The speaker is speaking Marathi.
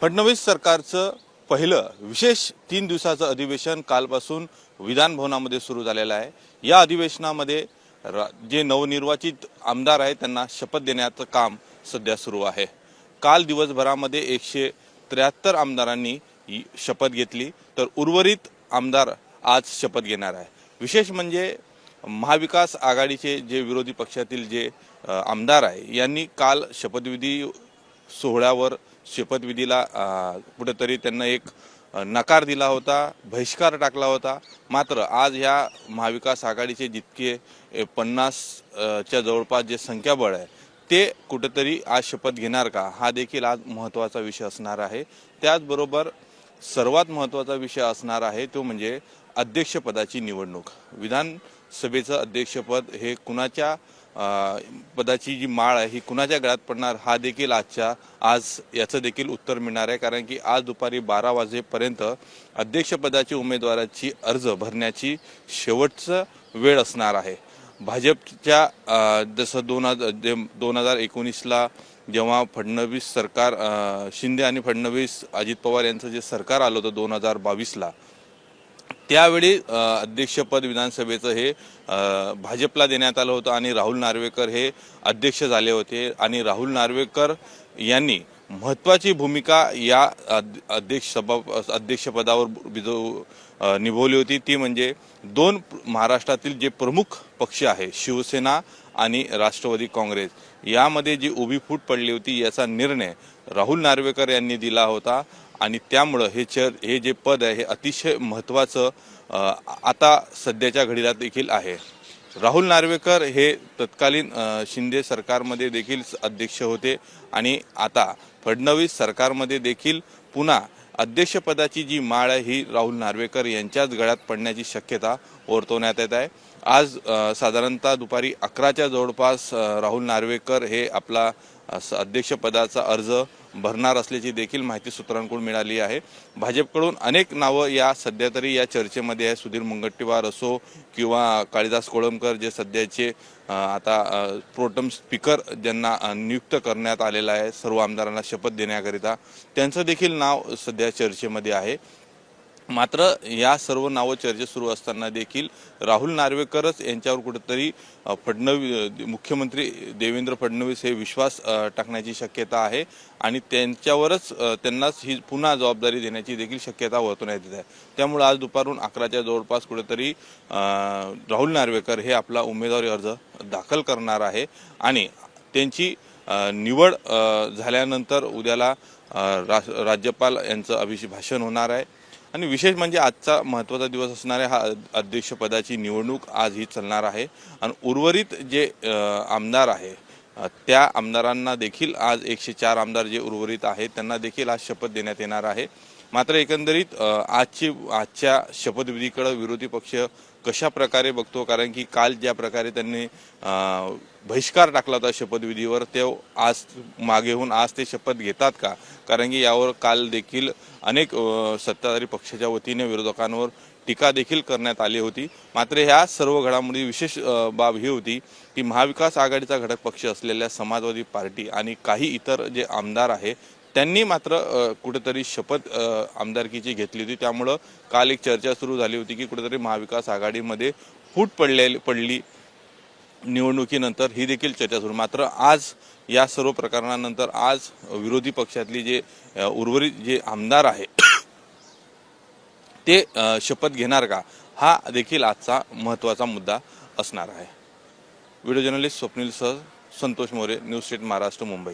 फडणवीस सरकारचं पहिलं विशेष तीन दिवसाचं अधिवेशन कालपासून विधान भवनामध्ये सुरू झालेलं आहे. या अधिवेशनामध्ये जे नवनिर्वाचित आमदार आहेत त्यांना शपथ देण्याचं काम सध्या सुरू आहे. काल दिवसभरामध्ये एकशे त्र्याहत्तर आमदारांनी शपथ घेतली तर उर्वरित आमदार आज शपथ घेणार आहे. विशेष म्हणजे महाविकास आघाडीचे जे विरोधी पक्षातील जे आमदार आहे यांनी काल शपथविधी सोहळ्यावर शपथविधीला कुठंतरी कुठेतरी त्यांना एक नकार दिला होता बहिष्कार टाकला होता. मात्र आज ह्या महाविकास आघाडीचे जितके पन्नासच्या जवळपास जे संख्याबळ आहे ते कुठेतरी आज शपथ घेणार का? हा देखील आज महत्त्वाचा विषय असणार आहे. त्याचबरोबर सर्वात महत्त्वाचा विषय असणार आहे तो म्हणजे अध्यक्षपदाची निवडणूक. विधानसभेचं अध्यक्षपद हे कुणाच्या पदाची जी माळ आहे ही कुणाच्या गळ्यात पडणार हा देखील आजच्या आज याचं देखील उत्तर मिळणार आहे. कारण की आज दुपारी बारा वाजेपर्यंत अध्यक्षपदाची उमेदवाराची अर्ज भरण्याची शेवटचं वेळ असणार आहे. भाजपच्या जसं दोन हजार दोन हजार एकोणीसला जेव्हा फडणवीस सरकार शिंदे आणि फडणवीस अजित पवार यांचं जे सरकार आलं होतं दोन हजार बावीसला त्यावेळी अध्यक्षपद विधानसभेचं हे भाजपला देण्यात आलं होतं आणि राहुल नार्वेकर हे अध्यक्ष झाले होते आणि राहुल नार्वेकर यांनी महत्त्वाची भूमिका या अध्यक्ष सभा अध्यक्षपदावर बिजव निभवली होती. ती म्हणजे दोन महाराष्ट्रातील जे प्रमुख पक्ष आहे शिवसेना आणि राष्ट्रवादी काँग्रेस यामध्ये जी उभी फूट पडली होती याचा निर्णय राहुल नार्वेकर यांनी दिला होता. आणि त्यामुळं हे चर हे जे पद आहे हे अतिशय महत्त्वाचं आता सध्याच्या घडीला देखील आहे. राहुल नार्वेकर हे तत्कालीन शिंदे सरकारमध्ये देखील अध्यक्ष होते आणि आता फडणवीस सरकारमध्ये देखील पुन्हा अध्यक्षपदाची जी माळ आहे ही राहुल नार्वेकर यांच्याच गळ्यात पडण्याची शक्यता वर्तवण्यात येत आहे. आज साधारणतः दुपारी अकराच्या जवळपास राहुल नार्वेकर हे आपला अध्यक्षपदाचा अर्ज भरणार असल्याची देखील माहिती सूत्रांकडून मिळाली आहे. भाजपकडून अनेक नावं या सध्या तरी या चर्चेमध्ये आहे सुधीर मुनगट्टीवार असो किंवा काळीदास कोळंबकर जे सध्याचे आता प्रोटम स्पीकर ज्यांना नियुक्त करण्यात आलेलं आहे सर्व आमदारांना शपथ देण्याकरिता त्यांचं देखील नाव सध्या चर्चेमध्ये आहे. मात्र या सर्व नावं चर्चा सुरू असताना देखील राहुल नार्वेकरच यांच्यावर कुठेतरी फडणवीस मुख्यमंत्री देवेंद्र फडणवीस हे विश्वास टाकण्याची शक्यता आहे आणि त्यांच्यावरच त्यांनाच ही पुन्हा जबाबदारी देण्याची देखील शक्यता वर्तवण्यात येत आहे. त्यामुळे आज दुपारून अकराच्या जवळपास कुठेतरी राहुल नार्वेकर हे आपला उमेदवारी अर्ज दाखल करणार आहे आणि त्यांची निवड झाल्यानंतर उद्याला रा- राज्यपाल यांचं अभिषेक भाषण होणार आहे. आणि विशेष म्हणजे आजचा महत्त्वाचा दिवस असणाऱ्या हा अध्यक्षपदाची निवडणूक आज ही चालणार आहे. आणि उर्वरित जे आमदार आहे त्या आमदारांना देखील आज एकशे चार आमदार जे उर्वरित आहेत त्यांना देखील आज शपथ देण्यात येणार आहे. मात्र एकंदरीत आजची आजच्या शपथविधीकडं विरोधी पक्ष कशा प्रकारे बघतो? कारण की काल ज्या प्रकारे त्यांनी बहिष्कार टाकला होता शपथविधीवर ते आज मागे होऊन आज ते शपथ घेतात का? कारण की यावर काल देखील अनेक सत्ताधारी पक्षाच्या वतीने विरोधकांवर टीका देखील करण्यात आली होती. मात्र ह्या सर्व घडामोडी विशेष बाब ही होती की महाविकास आघाडीचा घटक पक्ष असलेल्या समाजवादी पार्टी आणि काही इतर जे आमदार आहे त्यांनी मात्र कुठेतरी शपथ आमदारकीची घेतली होती. त्यामुळं काल एक चर्चा सुरू झाली होती की कुठेतरी महाविकास आघाडीमध्ये फूट पडलेली पडली निवडणुकीनंतर ही देखील चर्चा सुरू. मात्र आज या सर्व प्रकरणानंतर आज विरोधी पक्षातली जे उर्वरित जे आमदार आहे ते शपथ घेणार का? हा देखील आजचा महत्त्वाचा मुद्दा असणार आहे. व्हिडिओ जर्नलिस्ट स्वप्नील सह संतोष मोरे न्यूज स्टेट महाराष्ट्र मुंबई.